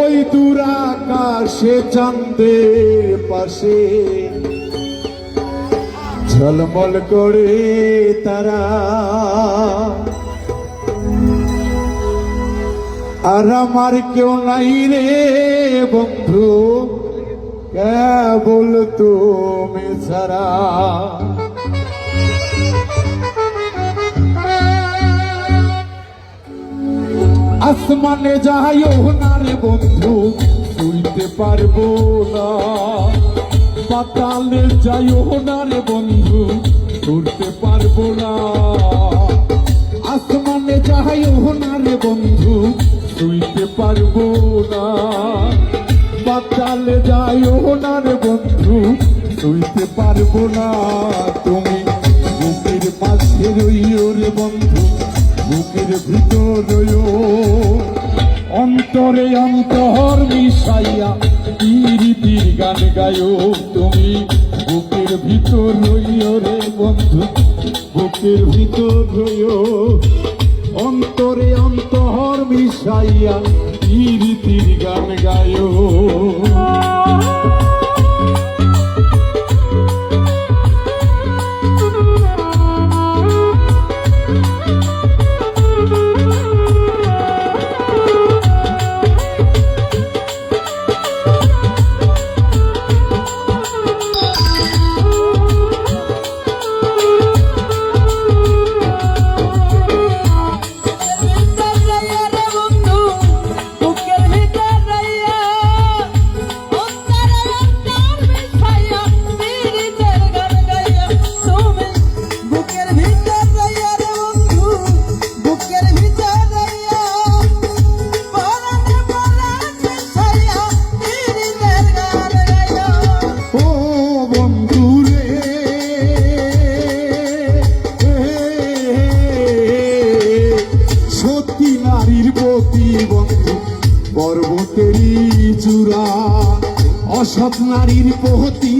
ওই দূর আকাশে চাঁদের পাশে ঝলমল করে তারা আর আমার কেউ নাই রে বন্ধু। কেবল তুমি ছাড়া। আসমানে যাইও না রে বন্ধু শুইতে পারব না। পাতালে যাইও না রে বন্ধু উঠতে পারব না। আসমানে যাইও না রে বন্ধু শুইতে পারব না। পাতালে যাইও না রে বন্ধু, শুইতে পারব না। তুমি বুকের পাশে রইও রে বন্ধু, বুকের ভিতর রইও। অন্তরে অন্তর মিশাইয়া রীতির গান গায়ো তুমি বুকের ভিতর রইও রে বন্ধু, বুকের ভিতর রইও। অন্তরে অন্তর মিশাইয়া রীতির গান গায়ো। নারীর প্রতি বন্ধু পর্বতের চূড়া। অসৎ নারীর প্রতি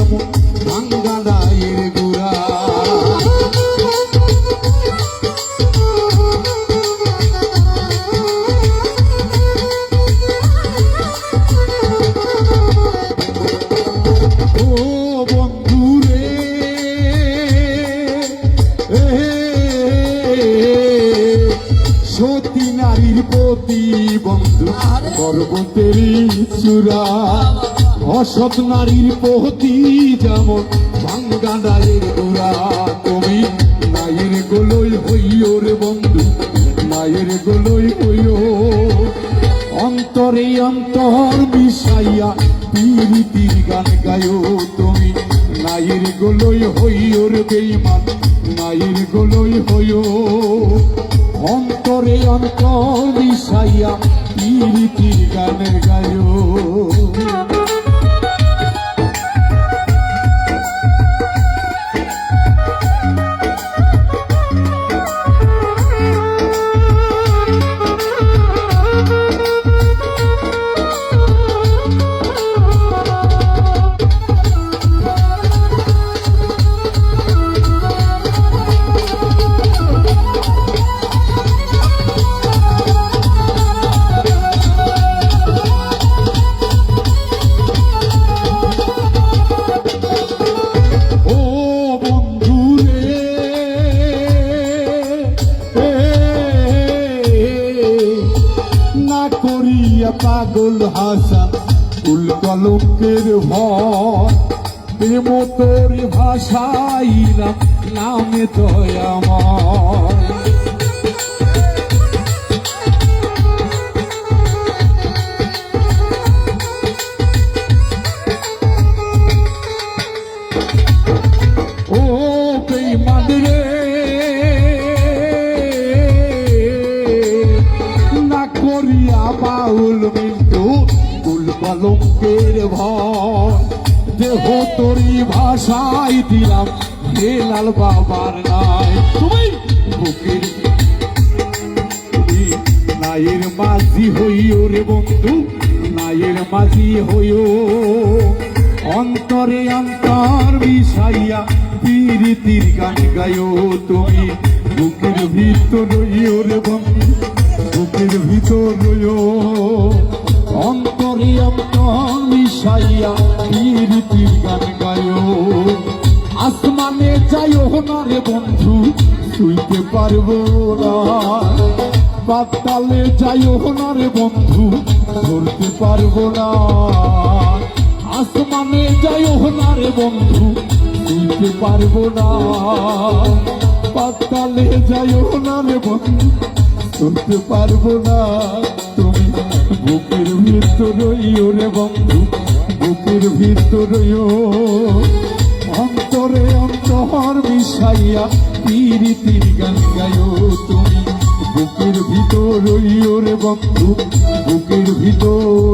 এমন ভাঙ্গা রায়ের গুড়া। পর্বতেরই চূড়া। অসৎ নারীর প্রতি যেমন ভাঙ্গা ডালের গোড়া, তুমি নাইয়ের গোলই হইও রে বন্ধু নাইয়ের গোলই হইও। অন্তরে অন্তর মিশাইয়া পীড়িতির গান গায়ো তুমি নাইয়ের গোলই হইও রে বেইমান নাইয়ের গোলই হইও। অন্তরে অন্তর মিশাইয়া পীড়িতির গান গায়ো করিয়া পাগল হাসা ফুল কলঙ্কের ভয়। প্রেম তোর নামে নামে দয়াময় কলঙ্কের ভয়। দেহ তোরি ভাষাই দিলাম হেলাল বাবার নাই তুমি বুকের তুমি নাইয়ের মাঝি হইও রে বন্ধু নাই মায়ের মাঝি হইও। অন্তরে অন্তর মিশাইয়া পীরিতির গান গায়ো তুমি। বুকের ভিতর রইও রে বন্ধু, বুকের ভিতর রইও। পীরিতির গান গায়ো আসমানে যাইও না রে বন্ধু, শুইতে পারব না। পাতালে যাইও না রে বন্ধু, ধরতে পারব না। আসমানে যাইও না রে বন্ধু, শুইতে পারব না। পাতালে যাইও না রে বন্ধু, ধরতে পারব না। তুমি বুকের ভিতর রইও বন্ধু। বুকের ভিতর অন্তরে অন্তর মিশাইয়া তিরি তিরি গান গায়ো তুমি। বুকের ভিতর বন্ধু, বুকের ভিতর